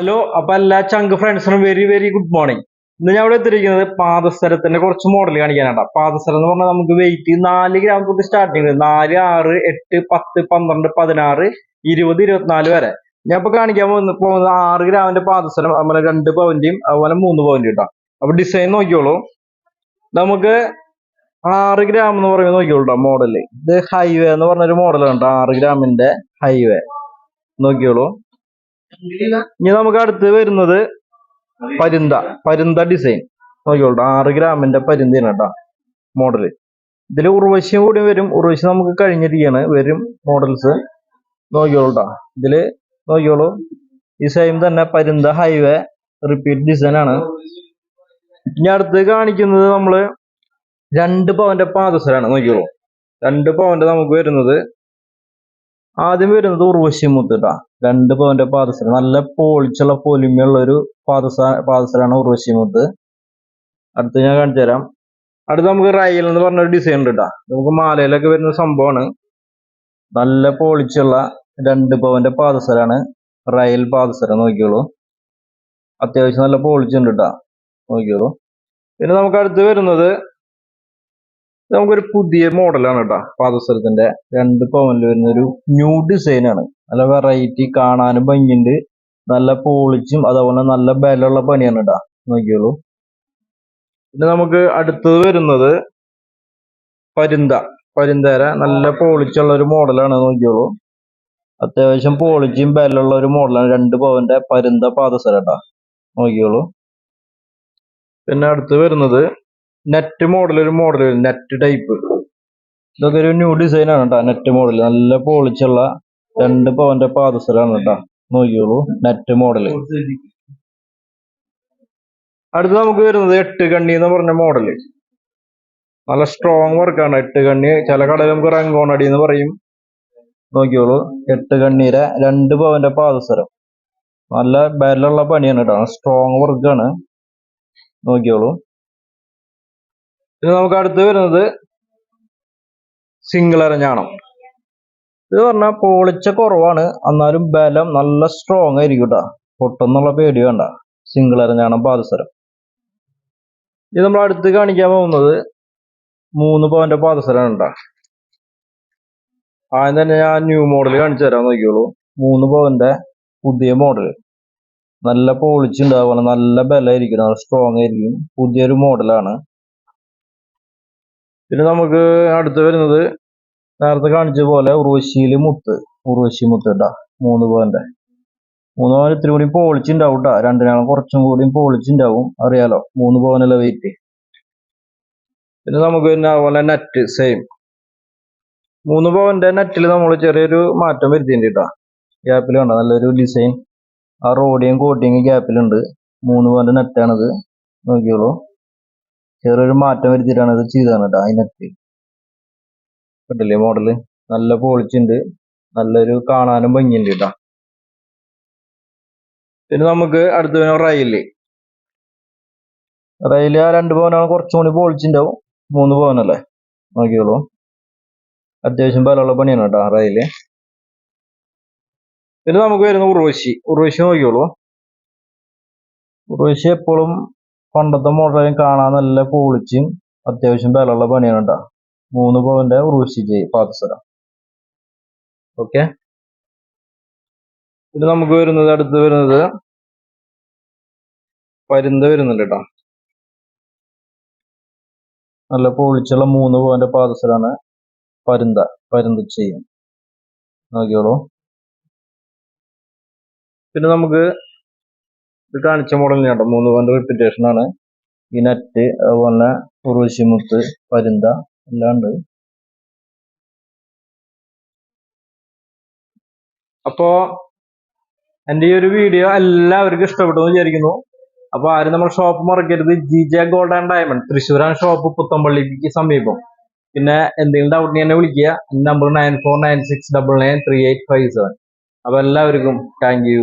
Hello അപ്പൊ എല്ലാ ചങ്ക് ഫ്രണ്ട്സിനും വെരി വെരി ഗുഡ് മോർണിംഗ് ഇന്ന് ഞാൻ ഇവിടെ എത്തിയിരിക്കുന്നത് പാദസരത്തിന്റെ കുറച്ച് മോഡൽ കാണിക്കാനാണ്. പാദസരം എന്ന് പറഞ്ഞാൽ നമുക്ക് വെയിറ്റ് നാല് ഗ്രാം തൊട്ട് സ്റ്റാർട്ട് ചെയ്യുന്നത്. നാല് ആറ് എട്ട് പത്ത് പന്ത്രണ്ട് പതിനാറ് ഇരുപത് ഇരുപത്തിനാല് വരെ. ഞാൻ ഇപ്പൊ കാണിക്കാൻ പോകുന്ന പോകുന്നത് ആറ് ഗ്രാമിന്റെ പാദസരം അതുപോലെ രണ്ട് പവന്റെയും അതുപോലെ മൂന്ന് പവന്റെയും ഇട്ടാ അപ്പൊ ഡിസൈൻ നോക്കിയോളൂ നമുക്ക് ആറ് ഗ്രാം എന്ന് പറയുന്നത് നോക്കിയോളൂ മോഡൽ ഇത് ഹൈവേ എന്ന് പറഞ്ഞൊരു മോഡലാണ് ആറ് ഗ്രാമിന്റെ ഹൈവേ നോക്കിയോളൂ ഇനി നമുക്ക് അടുത്ത് വരുന്നത് പരിന്ത പരിന്ത ഡിസൈൻ നോക്കിയോളൂ ആറ് ഗ്രാമിന്റെ പരിന്ത കേട്ടോ മോഡൽ ഇതിൽ ഉറവശ്യം കൂടി വരും ഉർവശി നമുക്ക് കഴിഞ്ഞിരിക്കുകയാണ് വരും മോഡൽസ് നോക്കിയോളൂ ട്ടാ ഇതിൽ നോക്കിയോളൂ ഈ സെയിം തന്നെ പരിന്ത ഹൈവേ റിപ്പീറ്റ് ഡിസൈൻ ആണ്. ഇനി അടുത്ത് കാണിക്കുന്നത് നമ്മൾ രണ്ട് പവന്റെ പാദസരാണ് നോക്കിയോളൂ രണ്ട് പവന്റെ നമുക്ക് വരുന്നത് ആദ്യം വരുന്നത് ഉർവശി മുത്തുട്ടാ. രണ്ട് പവന്റെ പാദസര. നല്ല പോളിച്ചുള്ള പൊലിമയുള്ള ഒരു പാദസ പാദസരാണ് ഉർവശി മുത്ത്. അടുത്ത് ഞാൻ കാണിച്ചു തരാം. അടുത്ത് നമുക്ക് റയൽ എന്ന് പറഞ്ഞ ഒരു ഡിസൈൻ ഉണ്ട് നമുക്ക് മാലയിലൊക്കെ വരുന്ന സംഭവമാണ് നല്ല പോളിച്ചുള്ള രണ്ട് പവന്റെ പാദസരാണ് റയൽ പാദസരം. നോക്കിയോളൂ അത്യാവശ്യം നല്ല പോളിച്ചുണ്ട് കേട്ടാ നോക്കിയോളൂ പിന്നെ നമുക്ക് അടുത്ത് വരുന്നത് നമുക്കൊരു പുതിയ മോഡലാണ് കേട്ടോ. പാദസരത്തിന്റെ രണ്ട് പവനിൽ വരുന്ന ഒരു ന്യൂ ഡിസൈൻ ആണ്. നല്ല വെറൈറ്റി കാണാനും ഭംഗിയുണ്ട്. നല്ല പോളിച്ചും അതേപോലെ നല്ല ബലമുള്ള പണിയാണ് കേട്ടോ. നോക്കിയോളൂ പിന്നെ നമുക്ക് അടുത്തത് വരുന്നത് പരുന്ത. പരുന്തര നല്ല പോളിച്ചുള്ള ഒരു മോഡലാണ് നോക്കിയോളൂ അത്യാവശ്യം പോളിച്ചും ബലമുള്ള ഒരു മോഡലാണ് രണ്ട് പവന്റെ പരുന്ത പാദസര കേട്ടോ. നോക്കിയോളൂ പിന്നെ അടുത്ത് വരുന്നത് നെറ്റ് മോഡൽ ഒരു മോഡൽ നെറ്റ് ടൈപ്പ് ഇതൊക്കെ ഒരു ന്യൂ ഡിസൈൻ ആണ് കേട്ടോ നെറ്റ് മോഡൽ നല്ല പോളിച്ചുള്ള രണ്ട് പവന്റെ പാദസരാണ് കേട്ടോ നോക്കിയോളൂ നെറ്റ് മോഡൽ അടുത്ത് നമുക്ക് വരുന്നത് എട്ട് കണ്ണി എന്ന് പറഞ്ഞ മോഡൽ നല്ല സ്ട്രോങ് വർക്കാണ് എട്ട് കണ്ണി. ചില കടയിൽ നമുക്ക് റങ്കോണടി എന്ന് പറയും. നോക്കിയോളൂ എട്ട് കണ്ണീരെ രണ്ട് പവന്റെ പാദസരം. നല്ല ബലമുള്ള പണിയാണ് കേട്ടോ സ്ട്രോങ് വർക്കാണ് നോക്കിയോളൂ ഇത് നമുക്ക് അടുത്ത് വരുന്നത് അരഞ്ഞാണം ഇത് പറഞ്ഞാൽ പൊളിച്ച കുറവാണ്. എന്നാലും ബലം നല്ല സ്ട്രോങ് ആയിരിക്കും കേട്ടോ പൊട്ടെന്നുള്ള പേടി വേണ്ട. അരഞ്ഞാണം പാദസരം. ഇത് നമ്മൾ അടുത്ത് കാണിക്കാൻ പോകുന്നത് മൂന്ന് പവന്റെ പാദസരമാണ് കേട്ടോ ആദ്യം തന്നെ ഞാൻ ന്യൂ മോഡൽ കാണിച്ചു തരാൻ നോക്കിയോളൂ മൂന്ന് പവന്റെ പുതിയ മോഡൽ നല്ല അതുപോലെ നല്ല ബലമായിരിക്കും. നല്ല സ്ട്രോങ് ആയിരിക്കും. പുതിയൊരു മോഡലാണ് പിന്നെ നമുക്ക് അടുത്ത് വരുന്നത് നേരത്തെ കാണിച്ച പോലെ ഉറവശിയിൽ മുത്ത് ഉറവശി മുത്ത് കേട്ടാ മൂന്ന് പവന്റെ മൂന്ന് പവൻ ഇത്തിരി കൂടി പോളിച്ചുണ്ടാവും കേട്ടാ. രണ്ടിനാളും കുറച്ചും കൂടി പോളിച്ചുണ്ടാവും അറിയാലോ? മൂന്ന് പവനല്ല വെയിറ്റ് പിന്നെ നമുക്ക് പിന്നെ അതുപോലെ നെറ്റ് സെയിം മൂന്ന് പവന്റെ നെറ്റിൽ നമ്മൾ ചെറിയൊരു മാറ്റം വരുത്തിയിട്ടുണ്ട് കേട്ടാ. ഗ്യാപ്പിൽ വേണ്ട നല്ലൊരു ഡിസൈൻ ആ റോഡിയും കോട്ടിയും ഗ്യാപ്പിലുണ്ട് മൂന്ന് പവന്റെ നെറ്റാണിത് നോക്കിയോളൂ. ചെറിയൊരു മാറ്റം വരുത്തിയിട്ടാണ് ഇത് ചെയ്തതാണ് കേട്ടോ അതിനകത്ത്. കണ്ടില്ലേ മോഡൽ? നല്ല പോളിച്ചുണ്ട് നല്ലൊരു കാണാനും ഭംഗിയുണ്ട് കേട്ടോ. പിന്നെ നമുക്ക് അടുത്ത വരുന്ന റയിൽ. റയിൽ ആ രണ്ട് പവനാണ് കുറച്ചും കൂടി പോളിച്ചുണ്ടാവും മൂന്ന് പവനല്ലേ നോക്കിയോളൂ അത്യാവശ്യം ബലമുള്ള പണിയാണ് കേട്ടോ റയിൽ. പിന്നെ നമുക്ക് വരുന്ന ഉർവശി. ഉർവശി നോക്കിയോളൂ ഉർവശി എപ്പോഴും പണ്ടത്തെ മോഡലും കാണാൻ നല്ല പോളിച്ചും അത്യാവശ്യം ബലമുള്ള പണിയാണ് കേട്ടോ മൂന്ന് പവന്റെ ഉറുവശി ചെയ്യും പാദസരം ഓക്കെ. ഇത് നമുക്ക് വരുന്നത് അടുത്ത് വരുന്നത് പരുന്ത വരുന്നുണ്ട് കേട്ടോ നല്ല പോളിച്ചുള്ള മൂന്ന് പവന്റെ പാദസരാണ് പരുന്ത പരുന്ത ചെയ്യും നോക്കിയോളൂ. പിന്നെ നമുക്ക് ഇത് കാണിച്ച മോഡൽ കേട്ടോ മൂന്ന് പോയിന്റ് റിപ്പിറ്റേഷൻ ആണ്. ഈ നെറ്റ് അതുപോലെ ഉറുവശിമുത്ത് പരുന്ത എല്ലാം ഉണ്ട്. അപ്പോ എന്റെ ഈ ഒരു വീഡിയോ എല്ലാവർക്കും ഇഷ്ടപ്പെട്ടു എന്ന് വിചാരിക്കുന്നു. അപ്പൊ ആരും നമ്മൾ ഷോപ്പ് മറക്കരുത്. G J gold and diamond തൃശ്ശൂരാണ് ഷോപ്പ് പുത്തമ്പള്ളിക്ക് സമീപം. പിന്നെ എന്തെങ്കിലും ഡൗട്ട് എന്നെ വിളിക്കുക. Number nine four nine six double nine three eight five seven അപ്പൊ എല്ലാവർക്കും താങ്ക് യു